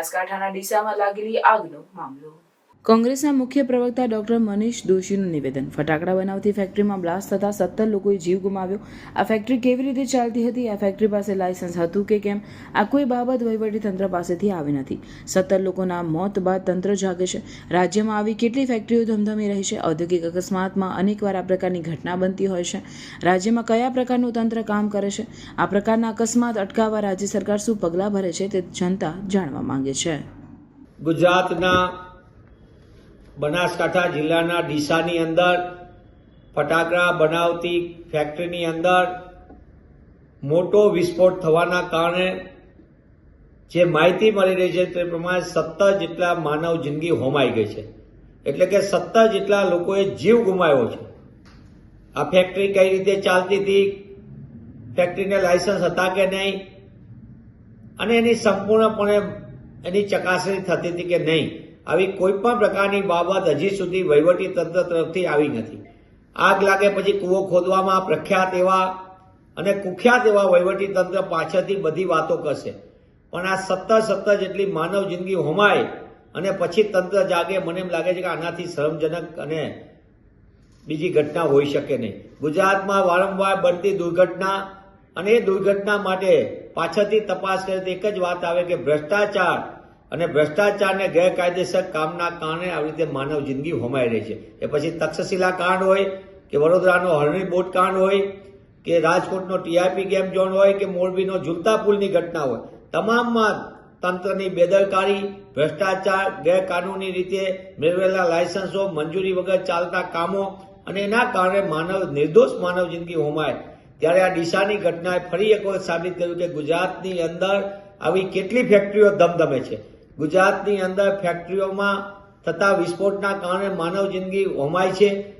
બનાસકાંઠાના ડીસામાં લાગેલી આગનો મામલો. કોંગ્રેસના મુખ્ય પ્રવક્તા ડોક્ટર મનીષ દોશીનું નિવેદન. ફટાકડા બનાવતી ફેક્ટરીમાં બ્લાસ્ટ થતાં સત્તર લોકોએ જીવ ગુમાવ્યો. આ ફેક્ટરી કેવી રીતે ચાલતી હતી? આ ફેક્ટરી પાસે લાયસન્સ હતું કે કેમ? આ કોઈ બાબત તંત્ર પાસેથી આવી નથી. સત્તર લોકોના મોત બાદ તંત્ર જાગે છે. રાજ્યમાં આવી કેટલી ફેક્ટરીઓ ધમધમી રહી છે? ઔદ્યોગિક અકસ્માતમાં અનેકવાર આ પ્રકારની ઘટના બનતી હોય છે. રાજ્યમાં કયા પ્રકારનું તંત્ર કામ કરે છે? આ પ્રકારના અકસ્માત અટકાવવા રાજ્ય સરકાર શું પગલાં ભરે છે તે જનતા જાણવા માંગે છે. ગુજરાતના બનાસકાંઠા જિલ્લાના ડીસાની અંદર, ફટાકડા બનાવતી ફેક્ટરીની અંદર મોટો વિસ્ફોટ થવાના કારણે જે માહિતી મળી રહી છે તે પ્રમાણે સત્તર જેટલા માનવ જિંદગી હોમાઈ ગઈ છે. એટલે કે સત્તર જેટલા લોકોએ જીવ ગુમાવ્યો છે. આ ફેક્ટરી કઈ રીતે ચાલતી હતી? ફેક્ટરીને લાયસન્સ હતા કે નહીં? અને એની સંપૂર્ણપણે એની ચકાસણી થતી હતી કે નહીં? આવી કોઈ પણ પ્રકારની બાબત હજી સુધી વહીવટી તંત્ર તરફથી આવી નથી. આગ લાગે પછી કૂવો ખોદવામાં પ્રખ્યાત એવા અને કુખ્યાત એવા વહીવટી તંત્ર પાછળથી બધી વાતો કરશે. પણ આ સત્તર સત્તર જેટલી માનવ જિંદગી હોમાય અને પછી તંત્ર જાગે, મને એમ લાગે છે કે આનાથી શરમજનક અને બીજી ઘટના હોઈ શકે નહીં. ગુજરાતમાં વારંવાર બનતી દુર્ઘટના અને એ દુર્ઘટના માટે પાછળથી તપાસ કરે તો એક જ વાત આવે કે ભ્રષ્ટાચાર અને ભ્રષ્ટાચારને ગેરકાયદેસર કામના કારણે આવી રીતે માનવ જિંદગી હોમાઈ રહી છે. એ પછી તક્ષશિલા કાંડ હોય, કે વડોદરાનો હરણી બોટ કાંડ હોય, કે રાજકોટનો ટીઆરપી ગેમ ઝોન હોય, કે મોરબીનો ઝુલતા પુલની ઘટના હોય. તમામમાં તંત્રની બેદરકારી, ભ્રષ્ટાચાર, ગેરકાનૂની રીતે મેળવેલા લાયસન્સો, મંજૂરી વગર ચાલતા કામો અને એના કારણે માનવ, નિર્દોષ માનવ જિંદગી હોમાય. ત્યારે આ ડીસાની ઘટનાએ ફરી એક વખત સાબિત કર્યું કે ગુજરાતની અંદર આવી કેટલી ફેક્ટરીઓ ધમધમે છે. ગુજરાતની અંદર ફેક્ટરીઓમાં થતા વિસ્ફોટના કારણે માનવ જિંદગી હોમાય છે.